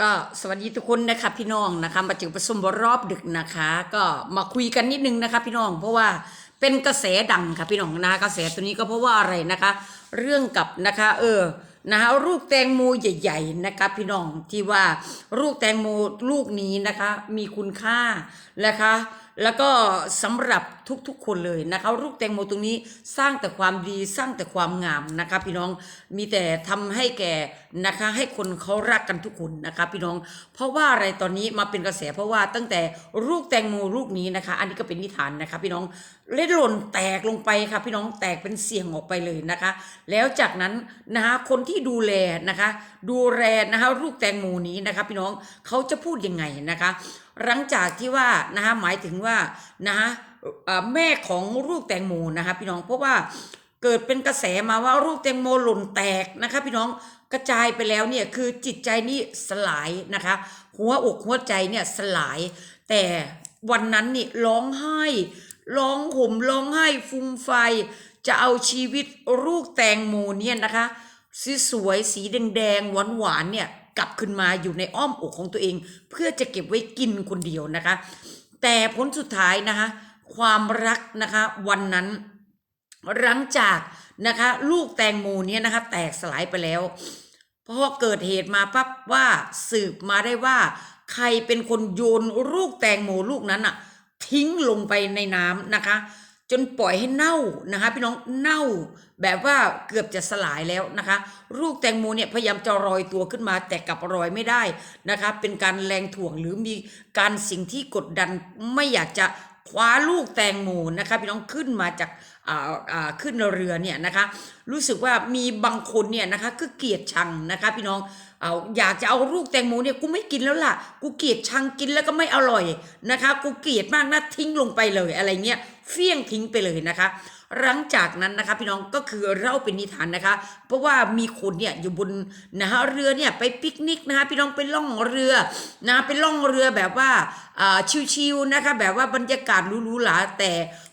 ก็สวัสดีทุกคนนะคะพี่น้องนะคะมาถึงประชุมรอบดึกนะคะ ก็มาคุยกันนิดนึงนะคะ พี่น้องเพราะว่าเป็นกระแสดังค่ะพี่น้องนะกระแสตัวนี้ก็เพราะว่าอะไรนะคะ เรื่องกับนะคะเออนะคะลูกแตงโมใหญ่ ๆนะคะพี่น้องที่ว่าลูกแตงโมลูกนี้นะคะ มีคุณค่านะคะ แล้วก็สำหรับทุกๆคนเลยนะคะลูกแตงโมตรงนี้สร้างแต่ความดีสร้างแต่ความงามนะคะพี่น้องมีแต่ทำให้แก่นะคะให้คนเขารักกันทุกคนนะคะพี่น้อง เพราะว่าอะไรตอนนี้มาเป็นกระแสเพราะว่าตั้งแต่ลูกแตงโมลูกนี้นะคะ อันนี้ก็เป็นนิทานนะคะพี่น้องเล็ดหล่นแตกลงไปค่ะพี่น้องแตกเป็นเสียงออกไปเลยนะคะ แล้วจากนั้นนะคะคนที่ดูแลนะคะ ดูแลนะคะลูกแตงโมนี้นะคะ พี่น้องเขาจะพูดยังไงนะคะ หลังจากที่ว่านะคะหมายถึงว่านะคะแม่ของลูกแตงโมนะคะพี่น้องเพราะว่าเกิดเป็นกระแสมาว่าลูกแตงโมหล่นแตกนะคะพี่น้องกระจายไปแล้วเนี่ยคือจิตใจนี่สลายนะคะ หัวอกหัวใจเนี่ยสลาย แต่วันนั้นนี่ร้องไห้ร้องห่มร้องไห้ฟูมไฟ จะเอาชีวิตลูกแตงโมเนี่ยนะคะสีสวยสีแดงๆหวานๆเนี่ย กลับขึ้นมาอยู่ในอ้อมอกของตัวเอง เพื่อจะเก็บไว้กินคนเดียวนะคะ แต่ผลสุดท้ายนะคะความรักนะคะวันนั้นหลังจากนะคะลูกแตงโมเนี่ยนะคะแตกสลายไปแล้วพอเกิดเหตุมาปั๊บว่าสืบมาได้ว่า ใครเป็นคนโยนลูกแตงโมลูกนั้นอะทิ้งลงไปในน้ำนะคะ จนปล่อยให้เน่านะคะพี่น้องเน่าแบบว่าเกือบจะสลายแล้วนะคะลูกแตงโมเนี่ยพยายามจะลอยตัวขึ้นมาแต่กลับลอยไม่ได้นะคะเป็นการแรงถ่วงหรือมีการสิ่งที่กดดันไม่อยากจะคว้าลูกแตงโมนะคะพี่น้องขึ้นมาจากอ่าอ่าขึ้นเรือเนี่ยนะคะรู้สึกว่ามีบางคนเนี่ยนะคะคือเกลียดชังนะคะพี่น้องเอาอยากจะเอาลูกแตงโมเนี่ยกูไม่กินแล้วล่ะ กูเกลียดชังกินแล้วก็ไม่อร่อยนะคะกูเกลียดมากนะทิ้งลงไปเลยอะไรเงี้ย เฟี้ยงทิ้งไปเลยนะคะ หลังจากนั้นนะคะ พี่น้องก็คือเล่าเป็นนิทานนะคะ เพราะว่ามีคนเนี่ยอยู่บนนะคะเรือเนี่ยไปปิกนิกนะคะพี่น้องไปล่องเรือนะไปล่องเรือแบบว่าชิวๆนะคะแบบว่าบรรยากาศหรูๆหราแต่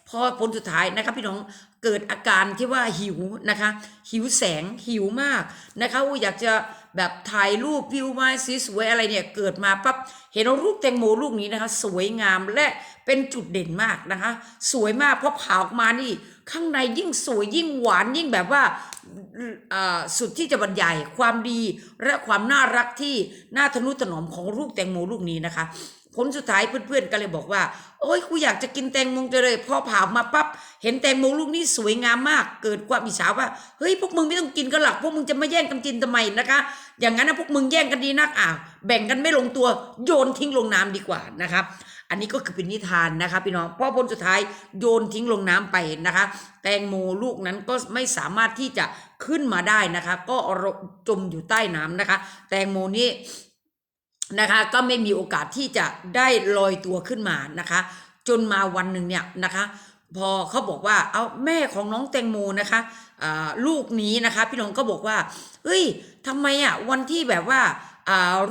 พอผลสุดท้ายนะคะพี่น้องเกิดอาการที่ว่าหิวนะคะ หิวแสงหิวมากนะคะอยากจะแบบถ่ายรูปวิวไม้สวยๆอะไรเนี่ย เกิดมาปั๊บ เห็นรูปแตงโมลูกนี้นะคะ สวยงามและเป็นจุดเด่นมากนะคะ สวยมากเพราะผ่าออกมานี่ ข้างในยิ่งสวยยิ่งหวานยิ่งแบบว่าอ่าสุดที่จะบรรยายความดีและความน่ารักที่น่าทะนุถนอมของลูกแตงโมลูกนี้นะคะ ผลสุดท้ายเพื่อนๆก็เลยบอกว่า โอ้ยกูอยากจะกินแตงโมจังเลยพอผ่ามาปั๊บเห็นแตงโมลูกนี้สวยงามมาก เกิดความอิจฉาว่าเฮ้ยพวกมึงไม่ต้องกินกันหรอกพวกมึงจะมาแย่งกันกินทำไมนะคะ อย่างนั้นนะพวกมึงแย่งกันดีนักอะแบ่งกันไม่ลงตัวโยนทิ้งลงน้ำดีกว่านะครับ อันนี้ก็คือเป็นนิทานนะคะพี่น้องพราะผลสุดท้ายโยนทิ้งลงน้ำไปนะคะ แตงโมลูกนั้นก็ไม่สามารถที่จะขึ้นมาได้นะคะ ก็จมอยู่ใต้น้ำนะคะ แตงโมนี้ นะคะก็ไม่มีโอกาสที่จะได้ลอยตัวขึ้นมานะคะ จนมาวันหนึ่งเนี่ยนะคะพอเขาบอกว่าเอาแม่ของน้องแตงโมนะคะลูกนี้นะคะพี่น้องก็บอกว่า เอ้ยทำไมอะวันที่แบบว่า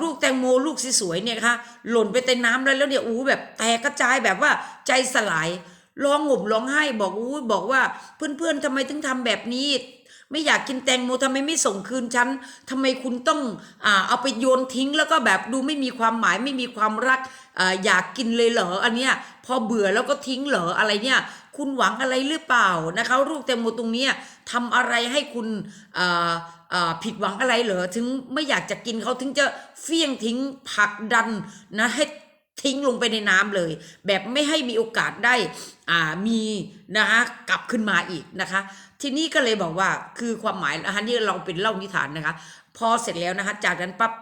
ลูกแตงโมลูกสวยๆเนี่ยคะหล่นไปในน้ำแล้วแล้วเนี่ยอู้แบบแตกกระจายแบบว่าใจสลายร้องห่มร้องไห้บอกอู้บอกว่าเพื่อนๆทำไมถึงทำแบบนี้ ไม่อยากกินแตงโมทำไมไม่ส่งคืนฉันทำไมคุณต้องอเอาไปโยนทิ้ง แล้วก็แบบดูไม่มีความหมายไม่มีความรักออยากกินเลยเหรออันเนี้ยพอเบื่อแล้วก็ทิ้งเหรออะไรเนี่ยคุณหวังอะไรหรือเปล่านะคะลูกแตงโมตรงเนี้ยทำอะไรให้คุณผิดหวังอะไรเหรอถึงไม่อยากจะกินเขาถึงจะเฟี้ยงทิ้งผักดันนะให้ทิ้งลงไปในน้ำเลย แบบไม่ให้มีโอกาสได้ มีนะคะกลับขึ้นมาอีกนะคะ ทีนี้ก็เลยบอกว่าคือความหมายนะคะนี่เราเป็นเล่านิทานนะคะ พอเสร็จแล้วนะคะ จากนั้นปั๊บ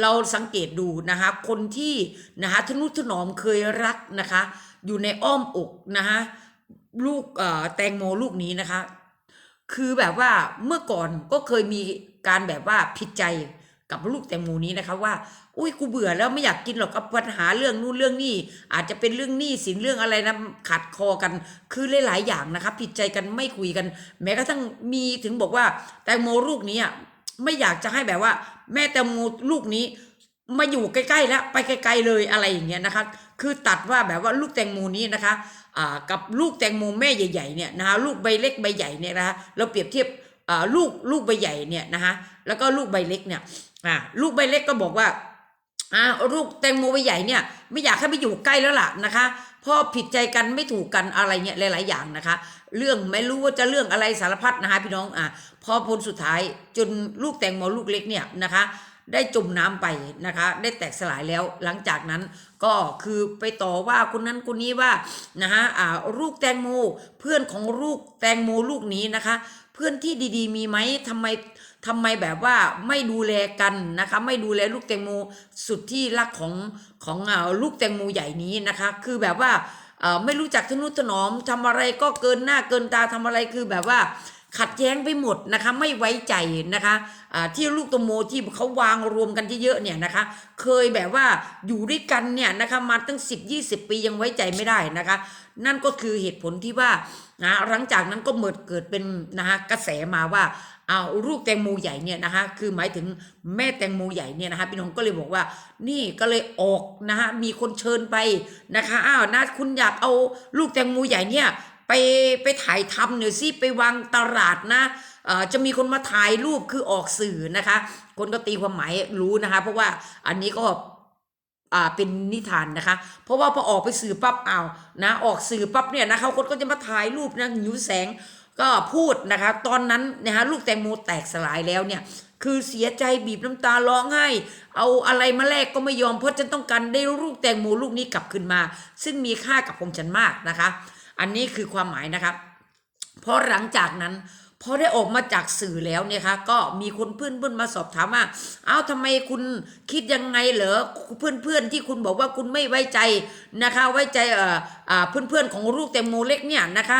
เราสังเกตดูนะคะ คนที่นะคะทนุถนอมเคยรักนะคะ อยู่ในอ้อมอกนะคะลูกเออแตงโมลูกนี้นะคะ คือแบบว่าเมื่อก่อนก็เคยมีการแบบว่าผิดใจ กับลูกแตงโมนี้นะคะว่า อุ้ยกูเบื่อแล้วไม่อยากกินหรอกกับปัญหาเรื่องนู่นเรื่องนี้อาจจะเป็นเรื่องหนี้สินเรื่องอะไรนะขัดคอกัน คือหลายๆอย่างนะคะผิดใจกันไม่คุยกัน แม้กระทั่งมีถึงบอกว่า แตงโมลูกนี้อะไม่อยากจะให้แบบว่า แม่แตงโมลูกนี้ มาอยู่ใกล้ๆแล้วไปไกล ๆเลยอะไรอย่างเงี้ยนะคะ คือตัดว่าแบบว่าลูกแตงโมนี้นะคะอ่ากับลูกแตงโมแม่ใหญ่ๆเนี่ยนะคะลูกใบเล็กใบใหญ่เนี่ยนะคะเราเปรียบเทียบลูกลูกใบใหญ่เนี่ยนะคะแล้วก็ลูกใบเล็กเนี่ย อ่าลูกใบเล็กก็บอกว่าอ่าลูกแตงโมใบใหญ่เนี่ย ไม่อยากให้ไปอยู่ใกล้แล้วล่ะนะคะพราะผิดใจกันไม่ถูกกันอะไรเนี่ยหลาย ๆ อย่างนะคะ เรื่องไม่รู้ว่าจะเรื่องอะไรสารพัดนะคะพี่น้องอะพอผลสุดท้ายจนลูกแตงโมลูกเล็กเนี่ยนะคะ ได้จมน้ำไปนะคะ ได้แตกสลายแล้วหลังจากนั้นก็คือไปต่อว่าคนนั้นคนนี้ว่านะฮะอ่าลูกแตงโมเพื่อนของลูกแตงโมลูกนี้นะคะ เพื่อนที่ดี ๆ มีไหมทำไม ทำไมแบบว่าไม่ดูแลกันนะคะ ไม่ดูแลลูกแตงโมสุดที่รักของของอ่าลูกแตงโมใหญ่นี้นะคะ คือแบบว่าเออไม่รู้จักทนุถนอมทำอะไรก็เกินหน้าเกินตาทำอะไรคือแบบว่าขัดแย้งไปหมดนะคะ ไม่ไว้ใจนะคะอ่าที่ลูกแตงโมที่เขาวางรวมกันเยอะๆเนี่ยนะคะ เคยแบบว่าอยู่ด้วยกันเนี่ยนะคะมาตั้ง 10 20 ปียังไว้ใจไม่ได้นะคะ นั่นก็คือเหตุผลที่ว่านะหลังจากนั้นก็เมิดเกิดเป็นนะคะกระแสมาว่า อาลูกแตงโมใหญ่เนี่ยนะคะคือหมายถึงแม่แตงโมใหญ่เนี่ยนะคะพี่น้องก็เลยบอกว่า นี่ก็เลยออกนะคะมีคนเชิญไปนะคะอ้าวนะคุณอยากเอาลูกแตงโมใหญ่เนี่ยไปไปถ่ายทำหน่อยสิไปวางตลาดนะอ่อจะมีคนมาถ่ายรูปคือออกสื่อนะคะ คนก็ตีความหมายรู้นะคะ เพราะว่าอันนี้ก็อ่าเป็นนิทานนะคะ เพราะว่าพอออกไปสื่อปั๊บอ้าวนะ ออกสื่อปั๊บเนี่ยนะคะคนก็จะมาถ่ายรูปนะหิวแสง ก็พูดนะคะ ตอนนั้นนะคะลูกแตงโมแตกสลายแล้วเนี่ย คือเสียใจบีบน้ำตาร้องไห้เอาอะไรมาแลกก็ไม่ยอมเพราะฉันต้องการได้ลูกแตงโมลูกนี้กลับคืนมา ซึ่งมีค่ากับผมฉันมากนะคะ อันนี้คือความหมายนะครับเพราะหลังจากนั้น พอได้ออกมาจากสื่อแล้วเนี่ยคะก็มีคนเพื่อนเพื่อนๆมาสอบถามว่าเอ้าทำไมคุณคิดยังไงเหรอเพื่อนเพื่อนๆที่คุณบอกว่าคุณไม่ไว้ใจนะคะ ไว้ใจเอ่อเพื่อนเพื่อนๆของลูกแตงโมเล็กเนี่ยนะคะ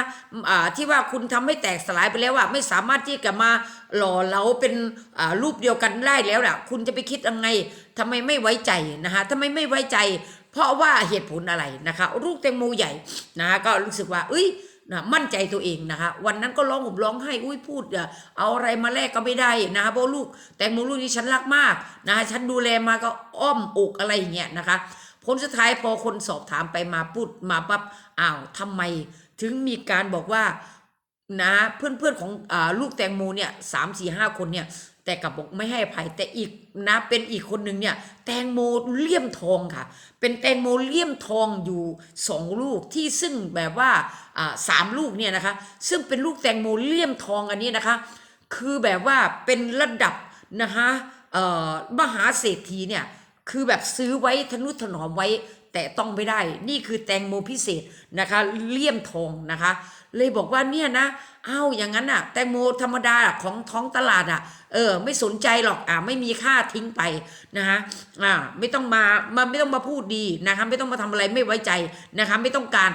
อ่าที่ว่าคุณทำให้แตกสลายไปแล้วว่าไม่สามารถที่จะมาหล่อเหลาเป็นรูปเดียวกันได้แล้วน่ะคุณจะไปคิดยังไงทำไมไม่ไว้ใจนะคะทำไมไม่ไว้ใจ เพราะว่าเหตุผลอะไรนะคะ ลูกแตงโมใหญ่นะคะก็รู้สึกว่าเอ้ย นะมั่นใจตัวเองนะคะ วันนั้นก็ร้องห่มร้องไห้อุ้ยพูดอะเอาอะไรมาแลกก็ไม่ได้นะคะเพราะลูกแตงโมลูกนี้ฉันรักมากนะคะฉันดูแลมาก็อ้อมอกอะไรอย่างเงี้ยนะคะ ผลสุดท้ายพอคนสอบถามไปมาพูดมาปั๊บอ้าวทำไม ถึงมีการบอกว่านะเพื่อนๆของอลูกแตงโมเนี่ยสามสี่ห้าคนเนี่ยแต่กับบอกไม่ให้อภัยแต่อีก นะเป็นอีกคนหนึ่งเนี่ยแตงโมเลี่ยมทองค่ะ เป็นแตงโมเลี่ยมทองอยู่สองลูกที่ซึ่งแบบว่าสามลูกเนี่ยนะคะซึ่งเป็นลูกแตงโมเลี่ยมทองอันนี้นะคะ คือแบบว่าเป็นระดับนะคะมหาเศรษฐีเนี่ยคือแบบซื้อไว้ทนุถนอมไว้แต่ต้องไม่ได้ นี่คือแตงโมพิเศษนะคะ เลี่ยมทองนะคะ เลยบอกว่าเนี่ยนะ อ้าอย่างนั้นอะ แตงโมธรรมดาของท้องตลาดอะ เออ ไม่สนใจหรอกอ่าไม่มีค่าทิ้งไปนะคะอ่าไม่ต้องมามาไม่ต้องมาพูดดีนะคะไม่ต้องมาทำอะไรไม่ไว้ใจนะคะไม่ต้องการ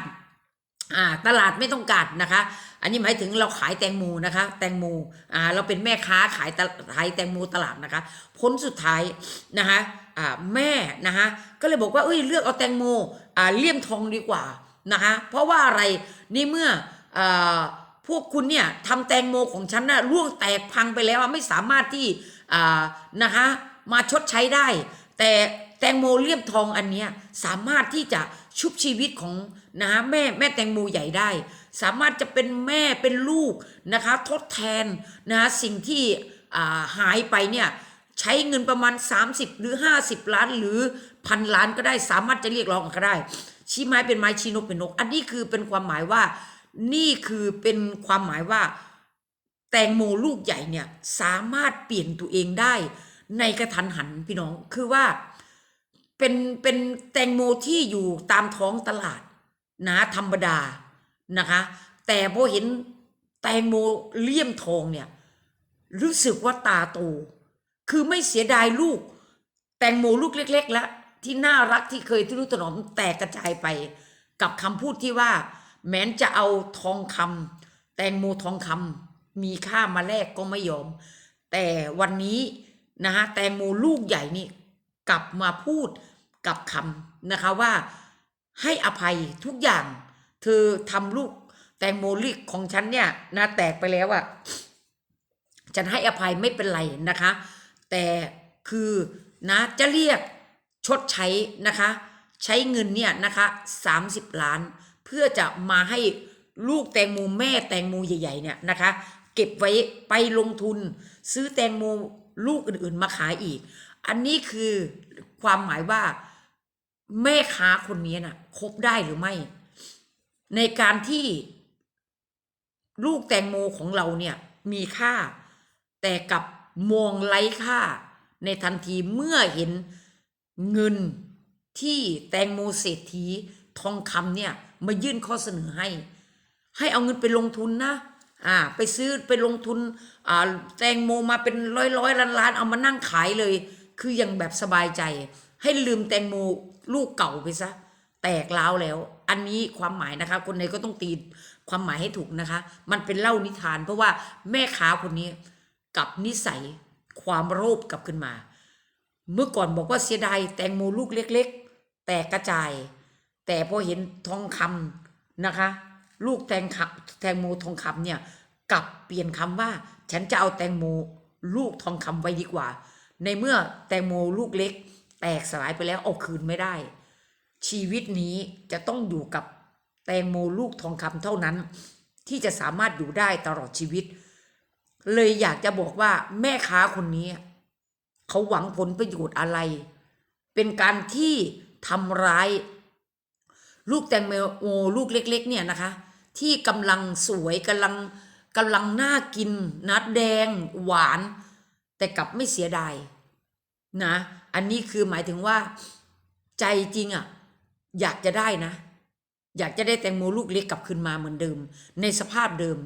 อ่าตลาดไม่ต้องการนะคะ อันนี้หมายถึงเราขายแตงโมนะคะ แตงโมอ่าเราเป็นแม่ค้าขายตขายแตงโมตลาดนะคะ ผลสุดท้ายนะคะอ่าแม่นะคะก็เลยบอกว่าเอ้ยเลือกเอาแตงโมอ่าเลี่ยมทองดีกว่านะคะเพราะว่าอะไรนี่เมื่ออ่า พวกคุณเนี่ยทำแตงโมของฉันน่ะร่วงแตกพังไปแล้วไม่สามารถที่อ่านะคะมาชดใช้ได้ แต่แตงโมเลี่ยมทองอันเนี้ยสามารถที่จะชุบชีวิตของนะแม่แม่แตงโมใหญ่ได้ สามารถจะเป็นแม่เป็นลูกนะคะทดแทนนะสิ่งที่อ่าหายไปเนี่ยใช้เงินประมาณ 30 หรือ 50 ล้านหรือพันล้านก็ได้สามารถจะเรียกร้องก็ได้ ชี้ไม้เป็นไม้ชี้นกเป็นนก อันนี้คือเป็นความหมายว่า นี่คือเป็นความหมายว่า แตงโมลูกใหญ่เนี่ยสามารถเปลี่ยนตัวเองได้ ในกระทันหันพี่น้องคือว่า เป็นเป็นแตงโมที่อยู่ตามท้องตลาดนะธรรมดานะคะ แต่พอเห็นแตงโมเลี่ยมทองเนี่ย รู้สึกว่าตาโตคือไม่เสียดายลูก แตงโมลูกเล็ก ๆ แล้วที่น่ารักที่เคยทะนุถนอมแตกกระจายไปกับคำพูดที่ว่า แม้นจะเอาทองคำแตงโมทองคำมีค่ามาแลกก็ไม่ยอม แต่วันนี้นะฮะแตงโมลูกใหญ่นี่กลับมาพูดกับคำนะคะว่าให้อภัยทุกอย่าง เธอทำลูกแตงโมลิกของฉันเนี่ยนะแตกไปแล้วอะฉันให้อภัยไม่เป็นไรนะคะ แต่คือนะจะเรียกชดใช้นะคะ ใช้เงินเนี่ยนะคะ30ล้าน เพื่อจะมาให้ลูกแตงโมแม่แตงโมใหญ่ๆเนี่ยนะคะ เก็บไว้ไปลงทุน ซื้อแตงโมลูกอื่นๆมาขายอีก อันนี้คือความหมายว่าแม่ค้าคนนี้น่ะคบได้หรือไม่ ในการที่ลูกแตงโมของเราเนี่ยมีค่า แต่กับมองไร้ค่า ในทันทีเมื่อเห็นเงินที่แตงโมเศรษฐีทองคำเนี่ย มายื่นข้อเสนอให้ ให้เอาเงินไปลงทุนนะอ่าไปซื้อไปลงทุนอ่าแตงโมมาเป็นร้อยร้อยล้านล้านเอามานั่งขายเลย คือยังแบบสบายใจ ให้ลืมแตงโมลูกเก่าไปซะแตกล้าวแล้ว อันนี้ความหมายนะคะ คนใดก็ต้องตีความหมายให้ถูกนะคะ มันเป็นเล่านิทาน เพราะว่าแม่ค้าคนนี้กับนิสัยความโลภกลับขึ้นมา เมื่อก่อนบอกว่าเสียดายแตงโมลูกเล็ก ๆ แตกกระจาย แต่พอเห็นทองคำนะคะ ลูกแตงคำแตงโมทองคำเนี่ยกลับเปลี่ยนคำว่า ฉันจะเอาแตงโมลูกทองคำไว้ดีกว่า ในเมื่อแตงโมลูกเล็ก แตกสลายไปแล้วเอาคืนไม่ได้ ชีวิตนี้จะต้องอยู่กับแตงโมลูกทองคำเท่านั้น ที่จะสามารถอยู่ได้ตลอดชีวิต เลยอยากจะบอกว่าแม่ค้าคนนี้เขาหวังผลประโยชน์อะไร เป็นการที่ทำร้าย ลูกแตงโมลูกเล็กๆเนี่ยนะคะ ที่กำลังสวยกำลังกำลังน่ากินนัดแดงหวาน แต่กลับไม่เสียดายนะ อันนี้คือหมายถึงว่า ใจจริงอะ่ะ อยากจะได้นะ อยากจะได้แตงโมลูกเล็กกลับคืนมาเหมือนเดิม ในสภาพเดิม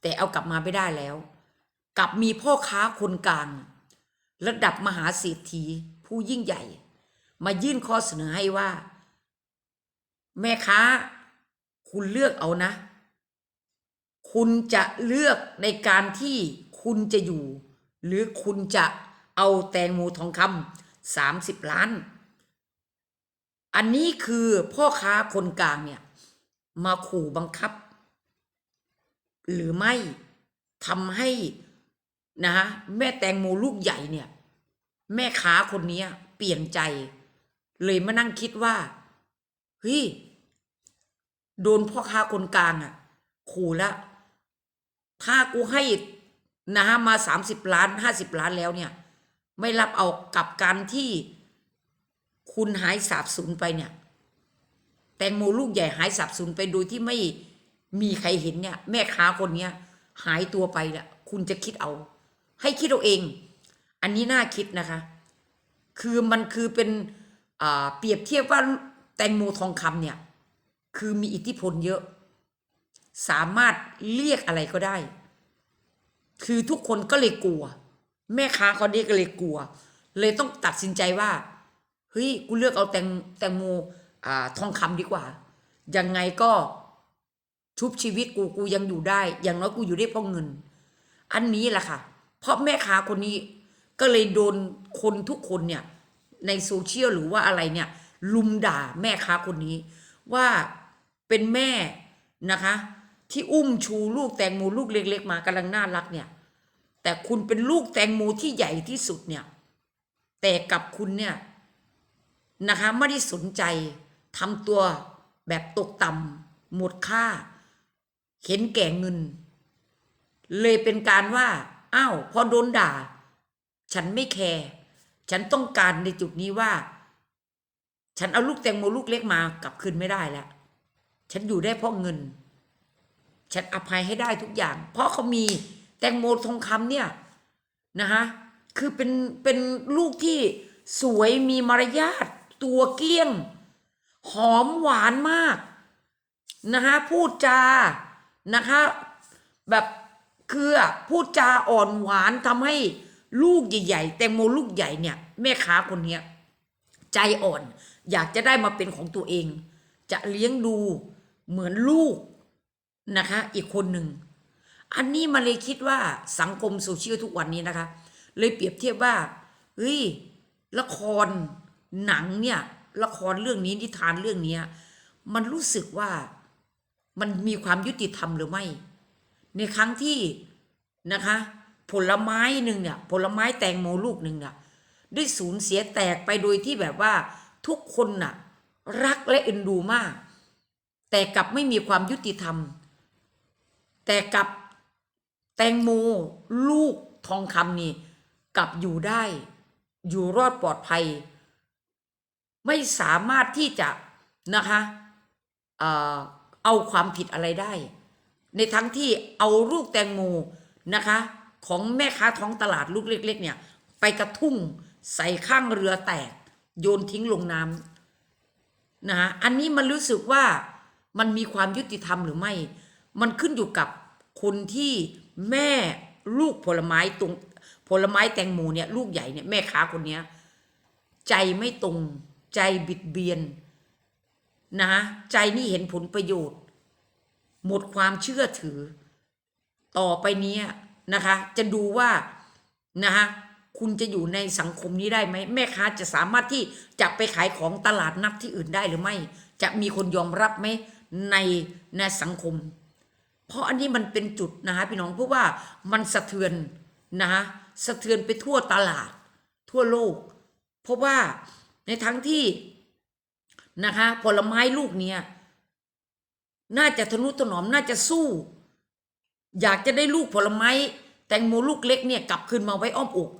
แต่เอากลับมาไม่ได้แล้ว กลับมีพ่อค้าคนกลาง ระดับมหาเศรษฐีผู้ยิ่งใหญ่ มายื่นข้อเสนอให้ว่า แม่ค้า คุณเลือกเอานะ คุณจะเลือกในการที่คุณจะอยู่ หรือคุณจะเอาแตงโมทองคำสามสิบล้าน อันนี้คือพ่อค้าคนกลางเนี่ย มาขู่บังคับ หรือไม่ทำให้นะฮะแม่แตงโมลูกใหญ่เนี่ย แม่ค้าคนนี้เปลี่ยนใจ เลยมานั่งคิดว่าเฮ้ย โดนพ่อค้าคนกลางอะ่ะ ขู่แล้ว ถ้ากูให้นะฮะมาสามสิบล้านห้าสิบล้านแล้วเนี่ย ไม่รับเอากับการที่คุณหายสาบสูญไปเนี่ย แตงโมลูกใหญ่หายสาบสูญไปโดยที่ไม่มีใครเห็นเนี่ย แม่ค้าคนเนี้ย หายตัวไปเนี่ยคุณจะคิดเอา ให้คิดเอาเอง อันนี้น่าคิดนะคะ คือมันคือเป็นเปรียบเทียบว่าแตงโมทองคำเนี่ย คือมีอิทธิพลเยอะ สามารถเรียกอะไรก็ได้ คือทุกคนก็เลยกลัว แม่ค้าคนนี้ก็เลยกลัว เลยต้องตัดสินใจว่าเฮ้ยกูเลือกเอาแตงแตงโมอ่าทองคำดีกว่า ยังไงก็ชุบชีวิตกูกูยังอยู่ได้ อย่างน้อยกูอยู่ได้เพราะเงิน อันนี้แหละค่ะ เพราะแม่ค้าคนนี้ก็เลยโดนคนทุกคนเนี่ยในโซเชียลหรือว่าอะไรเนี่ย ลุมด่าแม่ค้าคนนี้ว่า เป็นแม่นะคะ ที่อุ้มชูลูกแตงโมลูกเล็ก ๆ มากำลังน่ารักเนี่ย แต่คุณเป็นลูกแตงโมที่ใหญ่ที่สุดเนี่ย แต่กับคุณเนี่ยนะคะไม่ได้สนใจทำตัวแบบตกต่ำหมดค่า เห็นแก่เงิน เลยเป็นการว่าอ้าวพอโดนด่า ฉันไม่แคร์ฉันต้องการในจุดนี้ว่า ฉันเอาลูกแตงโมลูกเล็กมากลับคืนไม่ได้แล้ว ฉันอยู่ได้เพราะเงิน ฉันอภัยให้ได้ทุกอย่าง เพราะเขามีแตงโมทองคำเนี่ยนะฮะคือเป็นเป็นลูกที่สวยมีมารยาทตัวเกลี้ยง หอมหวานมากนะคะพูดจานะคะแบบคือพูดจาอ่อนหวานทำให้ลูกใหญ่ๆแตงโมลูกใหญ่เนี่ย แม่ค้าคนเนี้ยใจอ่อน อยากจะได้มาเป็นของตัวเอง จะเลี้ยงดู เหมือนลูกนะคะ อีกคนหนึ่ง อันนี้มาเลยคิดว่าสังคมโซเชียลทุกวันนี้นะคะ เลยเปรียบเทียบว่าเฮ้ยละครหนังเนี่ยละครเรื่องนี้นิทานเรื่องเนี้ยมันรู้สึกว่ามันมีความยุติธรรมหรือไม่ ในครั้งที่นะคะ ผลไม้หนึ่งเนี่ยผลไม้แตงโมลูกหนึ่งเนี่ยได้สูญเสียแตกไปโดยที่แบบว่าทุกคนน่ะ รักและเอ็นดูมาก แต่กลับไม่มีความยุติธรรม แต่กับแตงโมลูกทองคำนี่กลับอยู่ได้ อยู่รอดปลอดภัย ไม่สามารถที่จะนะคะเอาความผิดอะไรได้ ในทั้งที่เอาลูกแตงโมนะคะ ของแม่ค้าท้องตลาดลูกเล็ก ๆ เนี่ย ไปกระทุ่งใส่ข้างเรือแตก โยนทิ้งลงน้ำนะะอันนี้มันรู้สึกว่า มันมีความยุติธรรมหรือไม่ มันขึ้นอยู่กับคนที่แม่ลูกผลไม้ตรงผลไม้แตงโมเนี่ยลูกใหญ่เนี่ยแม่ค้าคนเนี้ยใจไม่ตรงใจบิดเบียนนะใจนี่เห็นผลประโยชน์ หมดความเชื่อถือ ต่อไปเนี้ยนะคะ จะดูว่านะคะคุณจะอยู่ในสังคมนี้ได้ไหมแม่ค้าจะสามารถที่จะไปขายของตลาดนัดที่อื่นได้หรือไม่ จะมีคนยอมรับไหม ในในสังคม เพราะอันนี้มันเป็นจุดนะคะพี่น้องเพราะว่ามันสะเทือนนะคะสะเทือนไปทั่วตลาด ทั่วโลก เพราะว่าในทั้งที่นะคะผลไม้ลูกเนี้ยน่าจะทะนุถนอมน่าจะสู้ อยากจะได้ลูกผลไม้ แตงโมลูกเล็กเนี่ยกลับคืนมาไว้อ้อมอก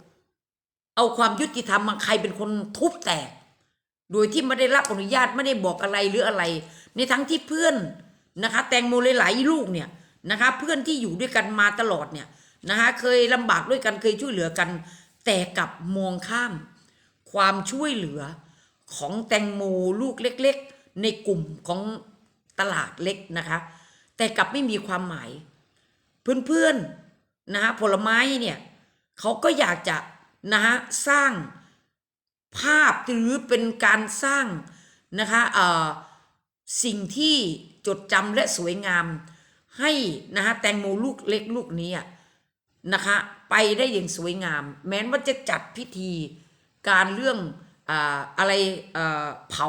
เอาความยุติธรรมมาใครเป็นคนทุบแตก โดยที่ไม่ได้รับอนุญาตไม่ได้บอกอะไรหรืออะไร ในทั้งที่เพื่อนนะคะแตงโมหลายๆลูกเนี่ยนะคะเพื่อนที่อยู่ด้วยกันมาตลอดเนี่ยนะคะเคยลำบากด้วยกันเคยช่วยเหลือกัน แต่กับมองข้าม ความช่วยเหลือของแตงโมลูกเล็ก ๆ ในกลุ่มของตลาดเล็กนะคะ แต่กลับไม่มีความหมาย เพื่อนๆนะฮะผลไม้เนี่ยเขาก็อยากจะนะฮะสร้างภาพหรือเป็นการสร้างนะคะเอ่อ สิ่งที่จดจำและสวยงาม ให้นะฮะแตงโมลูกเล็กลูกนี้อะนะคะไปได้อย่างสวยงาม แม้ว่าจะจัดพิธีการเรื่องอาอะไรเผา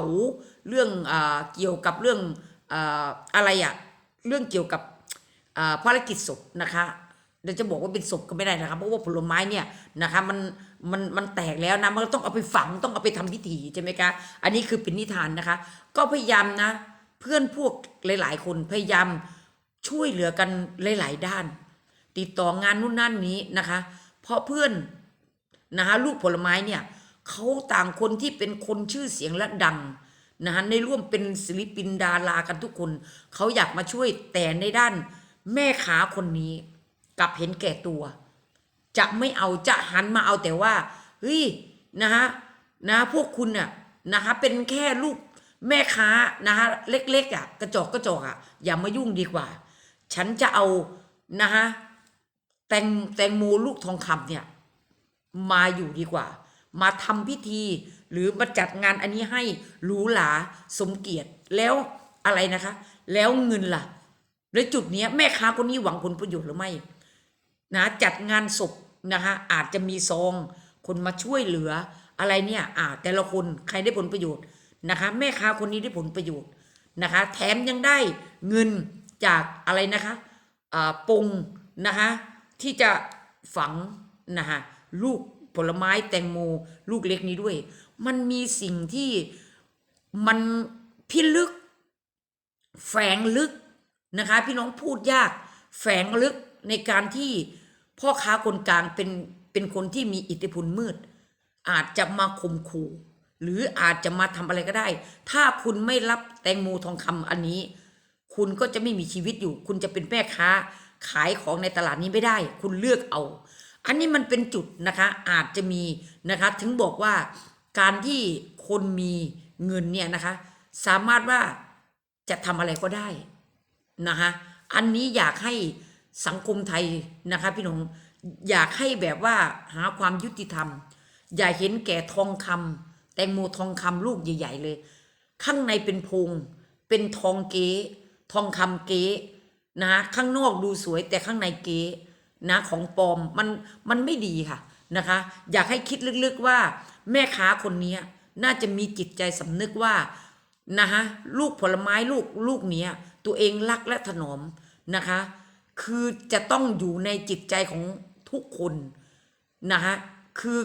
เรื่องอเกี่ยวกับเรื่องอาอะไรอะเรื่องเกี่ยวกับภารกิจศพนะคะเดี๋ยวจะบอกว่าเป็นศพก็ไม่ได้นะคะเพราะว่าผลไม้เนี่ยนะคะมันมันมันแตกแล้วนะมันต้องเอาไปฝังต้องเอาไปทำพิธีใช่ไหมคะอันนี้คือเป็นนิทานนะคะ ก็พยายามนะ เพื่อนพวกหลาย ๆ คนพยายามช่วยเหลือกันหลาย ๆ ด้าน ติดต่องานนู่นนั่นนี้นะคะ เพราะเพื่อนนะคะลูกผลไม้เนี่ยเขาต่างคนที่เป็นคนชื่อเสียงและดังนะคะในร่วมเป็นศิลปินดารากันทุกคน เขาอยากมาช่วยแต่ในด้านแม่ค้าคนนี้กับเห็นแก่ตัว จะไม่เอาจะหันมาเอาแต่ว่าเฮ้ยนะฮะนะพวกคุณน่ะนะคะเป็นแค่ลูก แม่ค้านะคะเล็กๆอะกระจกกระจกอะอย่ามายุ่งดีกว่า ฉันจะเอานะคะแตงแตงโมลูกทองคำเนี่ยมาอยู่ดีกว่า มาทำพิธีหรือมาจัดงานอันนี้ให้หรูหราสมเกียรติแล้วอะไรนะคะ แล้วเงินล่ะในจุดเนี้ยแม่ค้าคนนี้หวังผลประโยชน์หรือไม่นะจัดงานศพนะคะอาจจะมีซอง คนมาช่วยเหลืออะไรเนี่ยอ่าแต่ละคนใครได้ผลประโยชน์ นะคะแม่ค้าคนนี้ได้ผลประโยชน์นะคะ แถมยังได้เงินจากอะไรนะคะอ่าปงนะคะที่จะฝังนะคะลูกผลไม้แตงโมลูกเล็กนี้ด้วย มันมีสิ่งที่มันพิลึก แฝงลึกนะคะ พี่น้องพูดยาก แฝงลึกในการที่พ่อค้าคนกลางเป็นเป็นคนที่มีอิทธิพลมืด อาจจะมาข่มขู่ หรืออาจจะมาทำอะไรก็ได้ ถ้าคุณไม่รับแตงโมทองคำอันนี้ คุณก็จะไม่มีชีวิตอยู่ คุณจะเป็นแม่ค้า ขายของในตลาดนี้ไม่ได้ คุณเลือกเอา อันนี้มันเป็นจุดนะคะ อาจจะมีนะคะ ถึงบอกว่าการที่คนมีเงินเนี่ยนะคะ สามารถว่าจะทำอะไรก็ได้นะคะ อันนี้อยากให้สังคมไทยนะคะพี่น้องอยากให้แบบว่าหาความยุติธรรม อย่าเห็นแก่ทองคำ แตงโมทองคำลูกใหญ่ๆเลย ข้างในเป็นพงเป็นทองเก๊ทองคำเก๊นะข้างนอกดูสวยแต่ข้างในเก๊นะของปลอมมันมันไม่ดีค่ะนะคะ อยากให้คิดลึกๆว่าแม่ค้าคนนี้น่าจะมีจิตใจสำนึกว่านะคะลูกผลไม้ลูกลูกเนี้ยตัวเองรักและถนอมนะคะ คือจะต้องอยู่ในจิตใจของทุกคนนะคะคือ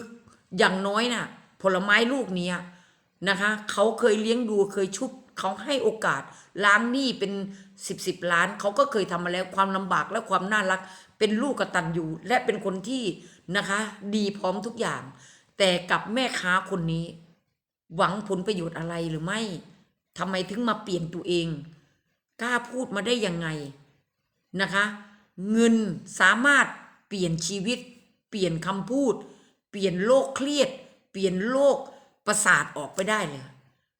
อย่างน้อยน่ะ ผลไม้ลูกเนี้ยนะคะเขาเคยเลี้ยงดูเคยชุบเขาให้โอกาสล้างหนี้เป็นสิบสิบล้านเขาก็เคยทำมาแล้วความลำบากและความน่ารัก เป็นลูกกระตัญญูและเป็นคนที่นะคะ ดีพร้อมทุกอย่าง แต่กับแม่ค้าคนนี้ หวังผลประโยชน์อะไรหรือไม่ทำไมถึงมาเปลี่ยนตัวเองกล้าพูดมาได้ยังไงนะคะ เงินสามารถเปลี่ยนชีวิต เปลี่ยนคำพูด เปลี่ยนโลกเครียด ลี่ยนโลกประสาทออกไปได้เลย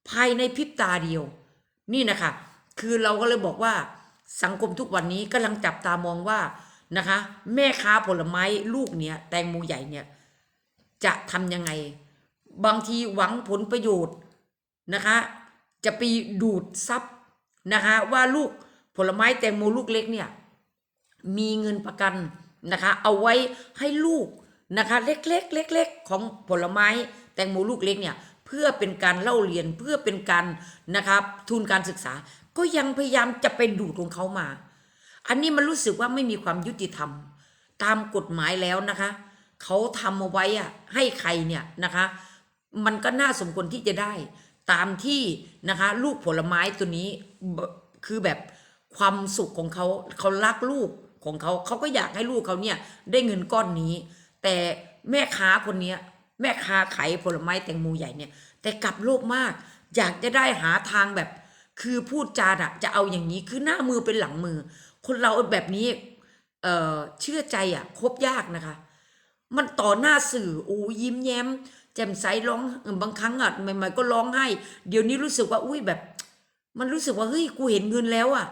ภายในพริบตาเดียว นี่นะคะคือเราก็เลยบอกว่าสังคมทุกวันนี้กำลังจับตามองว่านะคะ แม่ค้าผลไม้ลูกเนี้ยแตงโมใหญ่เนี่ยจะทำยังไง บางทีหวังผลประโยชน์นะคะ จะไปดูดซับนะคะว่าลูกผลไม้แตงโมลูกเล็กเนี่ยมีเงินประกันนะคะ เอาไว้ให้ลูก นะคะ เล็กๆเล็กๆของผลไม้แตงโมลูกเล็กเนี่ยเพื่อเป็นการเล่าเรียนเพื่อเป็นการนะครับทุนการศึกษา ก็ยังพยายามจะไปดูดของเขามา อันนี้มันรู้สึกว่าไม่มีความยุติธรรม ตามกฎหมายแล้วนะคะเขาทำเอาไว้อะให้ใครเนี่ยนะคะ มันก็น่าสมควรที่จะได้ ตามที่นะคะ ลูกผลไม้ตัวนี้คือแบบความสุขของเขาเขารักลูกของเขาเขาก็อยากให้ลูกเขาเนี่ยได้เงินก้อนนี้ แต่แม่ค้าคนเนี้ย แม่ค้าขายผลไม้แตงโมใหญ่เนี่ย แต่กลับโลภมาก อยากจะได้หาทางแบบ คือพูดจาอะจะเอาอย่างนี้คือหน้ามือเป็นหลังมือ คนเราแบบนี้เอ่อเชื่อใจอะคบยากนะคะ มันต่อหน้าสื่อโอ้ยิ้มแย้ม แจ่มใสร้องบางครั้งอะใหม่ๆก็ร้องไห้ เดี๋ยวนี้รู้สึกว่าอุ้ยแบบ มันรู้สึกว่าเฮ้ยกูเห็นเงินแล้วอะ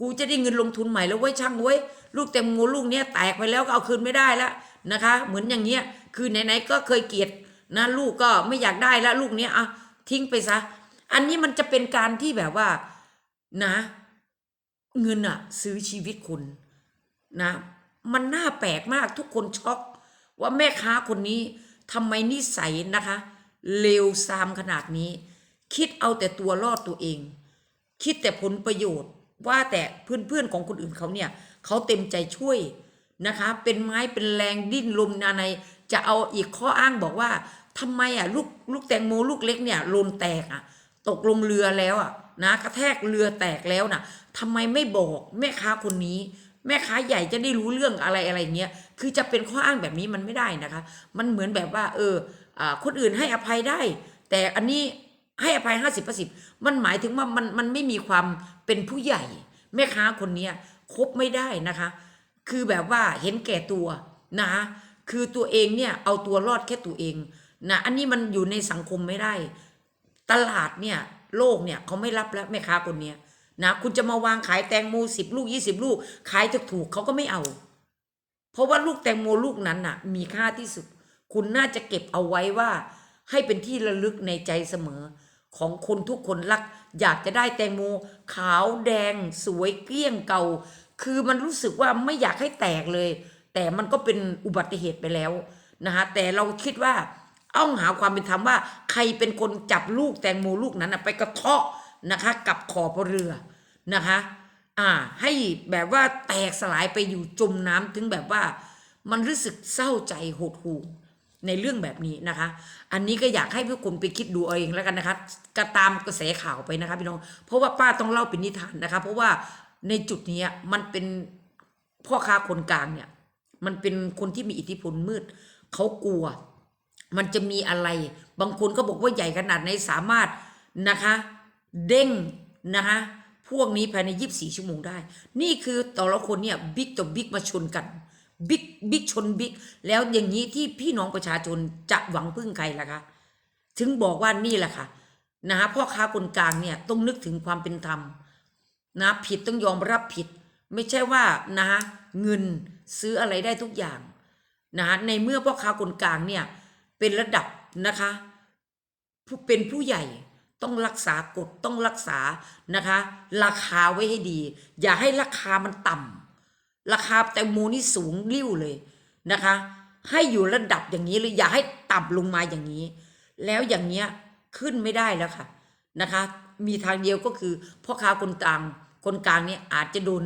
กูจะได้เงินลงทุนใหม่แล้วเว้ยช่างเว้ยลูกแตงโมลูกเนี้ยแตกไปแล้วก็เอาคืนไม่ได้แล้ว นะคะ เหมือนอย่างเงี้ยคือไหนๆก็เคยเกลียดนะลูกก็ไม่อยากได้แล้วลูกเนี้ยอะทิ้งไปซะ อันนี้มันจะเป็นการที่แบบว่านะ เงินอะซื้อชีวิตคุณนะ มันน่าแปลกมากทุกคนช็อก ว่าแม่ค้าคนนี้ทำไมนิสัยนะคะเลวซามขนาดนี้ คิดเอาแต่ตัวรอดตัวเอง คิดแต่ผลประโยชน์ว่าแต่เพื่อนๆของคนอื่นเขาเนี่ยเขาเต็มใจช่วย นะคะ เป็นไม้เป็นแรงดิ้นรนอะไรจะเอาอีกข้ออ้างบอกว่าทำไมอะลูกลูกแตงโมลูกเล็กเนี่ยลนแตกอะ ตกลงเรือแล้วอะนะกระแทกเรือแตกแล้วน่ะทำไมไม่บอกแม่ค้าคนนี้ แม่ค้าใหญ่จะได้รู้เรื่องอะไรอะไรเงี้ยคือจะเป็นข้ออ้างแบบนี้มันไม่ได้นะคะ มันเหมือนแบบว่า เอออ่าคนอื่นให้อภัยได้ แต่อันนี้ให้อภัยห้าสิบสิบมันหมายถึงว่ามันมันไม่มีความเป็นผู้ใหญ่ แม่ค้าคนเนี้ยคบไม่ได้นะคะ คือแบบว่าเห็นแก่ตัวนะคือตัวเองเนี่ยเอาตัวรอดแค่ตัวเองนะอันนี้มันอยู่ในสังคมไม่ได้ ตลาดเนี่ยโลกเนี่ยเขาไม่รับแล้วแม่ค้าคนเนี้ยนะคุณจะมาวางขายแตงโมสิบลูกยี่สิบลูก ขายถูกๆเขาก็ไม่เอา เพราะว่าลูกแตงโมลูกนั้นน่ะ มีค่าที่สุด คุณน่าจะเก็บเอาไว้ว่า ให้เป็นที่ระลึกในใจเสมอ ของคนทุกคนรัก อยากจะได้แตงโมขาวแดง สวยเกลี้ยงเก่า คือมันรู้สึกว่าไม่อยากให้แตกเลย แต่มันก็เป็นอุบัติเหตุไปแล้วนะคะแต่เราคิดว่าเอาหาความเป็นธรรมว่า ใครเป็นคนจับลูกแตงโมลูกนั้นนะไปกระเทาะนะคะ กับขอบเรือนะคะ อ่า ให้แบบว่าแตกสลายไปอยู่จมน้ำถึงแบบว่า มันรู้สึกเศร้าใจหดหู่ในเรื่องแบบนี้นะคะ อันนี้ก็อยากให้พวกคุณไปคิดดูเอาเองแล้วกันนะคะก็ตามกระแสข่าวไปนะคะพี่น้อง เพราะว่าป้าต้องเล่าเป็นนิทานนะคะ เพราะว่า ในจุดนี้มันเป็นพ่อค้าคนกลางเนี่ย มันเป็นคนที่มีอิทธิพลมืด เขากลัว มันจะมีอะไร บางคนก็บอกว่าใหญ่ขนาดไหนสามารถนะคะ เด้งนะคะพวกนี้ภายใน 24 ชั่วโมงได้ นี่คือแต่ละคนเนี่ยบิ๊กต่อบิ๊กมาชนกันบิ๊กบิ๊กชนบิ๊กแล้วอย่างนี้ที่พี่น้องประชาชนจะหวังพึ่งใครล่ะคะ ถึงบอกว่านี่แหละค่ะนะฮะพ่อค้าคนกลางเนี่ยต้องนึกถึงความเป็นธรรม นะผิดต้องยอมรับผิด ไม่ใช่ว่านะฮะเงินซื้ออะไรได้ทุกอย่างนะฮะในเมื่อพ่อค้าคนกลางเนี่ยเป็นระดับนะคะผู้เป็นผู้ใหญ่ต้องรักษากฎต้องรักษานะคะ ราคาไว้ให้ดี อย่าให้ราคามันต่ำราคาแตงโมนี่สูงริ้วเลยนะคะ ให้อยู่ระดับอย่างนี้เลยอย่าให้ต่ำลงมาอย่างนี้ แล้วอย่างเนี้ยขึ้นไม่ได้แล้วค่ะนะคะ มีทางเดียวก็คือพ่อค้าคนกลาง คนกลางนี่ยอาจจะโดน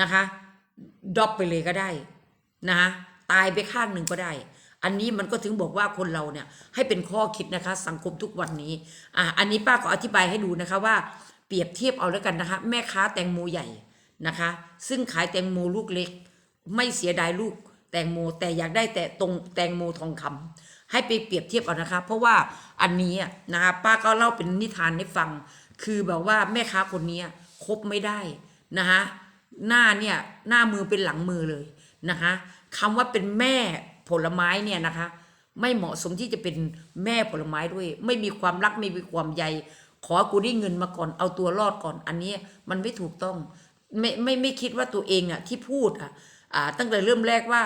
นะคะดรอปไปเลยก็ได้นะคะตายไปข้างหนึ่งก็ได้ อันนี้มันก็ถึงบอกว่าคนเราเนี่ยให้เป็นข้อคิดนะคะ สังคมทุกวันนี้อะอันนี้ป้าก็อธิบายให้ดูนะคะว่าเปรียบเทียบเอาแล้วกันนะคะ แม่ค้าแตงโมใหญ่นะคะ ซึ่งขายแตงโมลูกเล็ก ไม่เสียดายลูกแตงโมแต่อยากได้แต่ตรงแตงโมทองคำให้ไปเปรียบเทียบเอานะคะ เพราะว่าอันนี้นะคะป้าก็เล่าเป็นนิทานให้ฟัง คือแบบว่าแม่ค้าคนนี้ คบไม่ได้นะคะหน้าเนี่ยหน้ามือเป็นหลังมือเลยนะคะคำว่าเป็นแม่ผลไม้เนี่ยนะคะ ไม่เหมาะสมที่จะเป็นแม่ผลไม้ด้วย ไม่มีความรักไม่มีความใยขอกูได้เงินมาก่อนเอาตัวรอดก่อน อันนี้มันไม่ถูกต้องไม่ไม่ไม่คิดว่าตัวเองอะที่พูดอะอ่าตั้งแต่เริ่มแรกว่า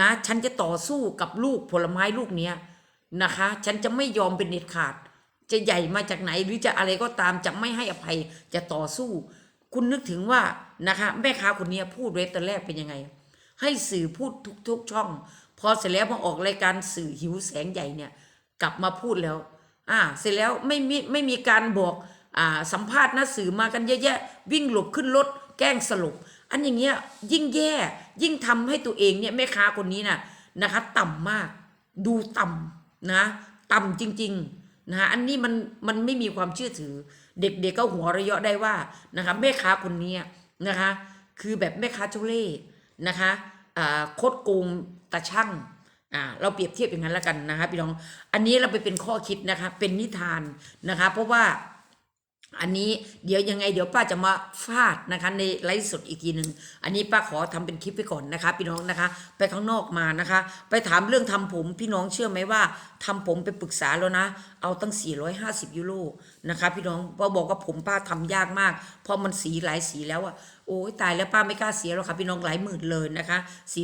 นะฉันจะต่อสู้กับลูกผลไม้ลูกเนี้ยนะคะ ฉันจะไม่ยอมเป็นเด็ดขาด จะใหญ่มาจากไหนหรือจะอะไรก็ตามจะไม่ให้อภัยจะต่อสู้ คุณนึกถึงว่านะคะแม่ค้าคนนี้พูดไว้ตอนแรกเป็นยังไง ให้สื่อพูดทุกทุกช่อง พอเสร็จแล้วพอออกรายการสื่อหิวแสงใหญ่เนี่ย กลับมาพูดแล้ว อ่า เสร็จแล้วไม่มีไม่มีการบอกอ่าสัมภาษณ์นะสื่อมากันเยอะแยะ วิ่งหลบขึ้นรถแกล้งสลบอันอย่างเงี้ยยิ่งแย่ยิ่งทำให้ตัวเองเนี่ยแม่ค้าคนนี้น่ะนะคะ ต่ำมาก ดูต่ำนะ ต่ำจริง ๆ นะฮะอันนี้มันมันไม่มีความเชื่อถือ เด็กๆก็หัวเราะยะได้ว่านะคะแม่ค้าคนนี้นะคะคือแบบแม่ค้าเจ้าเล่ห์นะคะอ่าโคดโกงตาช่างอ่าเราเปรียบเทียบอย่างนั้นแล้วกันนะคะพี่น้อง อันนี้เราไปเป็นข้อคิดนะคะเป็นนิทานนะคะเพราะว่า อันนี้เดี๋ยวยังไงเดี๋ยวป้าจะมาฟาดนะคะในไลฟ์สดอีกทีหนึ่งอันนี้ป้าขอทำเป็นคลิปไปก่อนนะคะ พี่น้องนะคะ ไปข้างนอกมานะคะ ไปถามเรื่องทำผมพี่น้องเชื่อไหมว่าทำผมไปปรึกษาแล้วนะ เอาตั้ง 450 ยูโรนะคะพี่น้องพอบอกว่าผมป้าทำยากมาก เพราะมันสีหลายสีแล้วอะโอ้ยตายแล้วป้าไม่กล้าเสียหรอกค่ะพี่น้องหลายหมื่นเลยนะคะ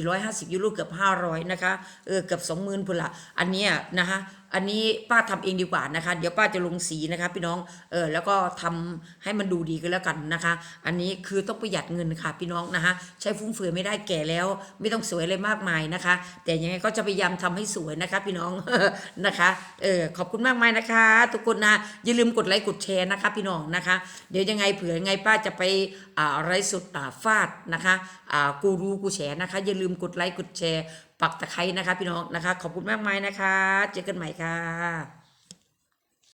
450 ยูโรเกือบ 500 นะคะเออเกือบ 20,000พุ่นละอันเนี้ยนะคะ อันนี้ป้าทำเองดีกว่านะคะ เดี๋ยวป้าจะลงสีนะคะ พี่น้องเออแล้วก็ทำให้มันดูดีกันแล้วกันนะคะ อันนี้คือต้องประหยัดเงินค่ะพี่น้องนะคะ ใช้ฟุ่มเฟือยไม่ได้แก่แล้ว ไม่ต้องสวยอะไรมากมายนะคะ แต่ยังไงก็จะพยายามทำให้สวยนะคะ พี่น้องนะคะเออขอบคุณมากมายนะคะ ทุกคนนะอย่าลืมกดไลค์กดแชร์นะคะ พี่น้องนะคะ เดี๋ยวยังไงเผื่อยังไงป้าจะไปอ่าไรสุดอ่าฟาดนะคะอ่ากูรูกูแฉนะคะอย่าลืมกดไลค์กดแชร์ ปักตะไคร้นะคะ พี่น้องนะคะ ขอบคุณมากมายนะคะ เจอกันใหม่ค่ะ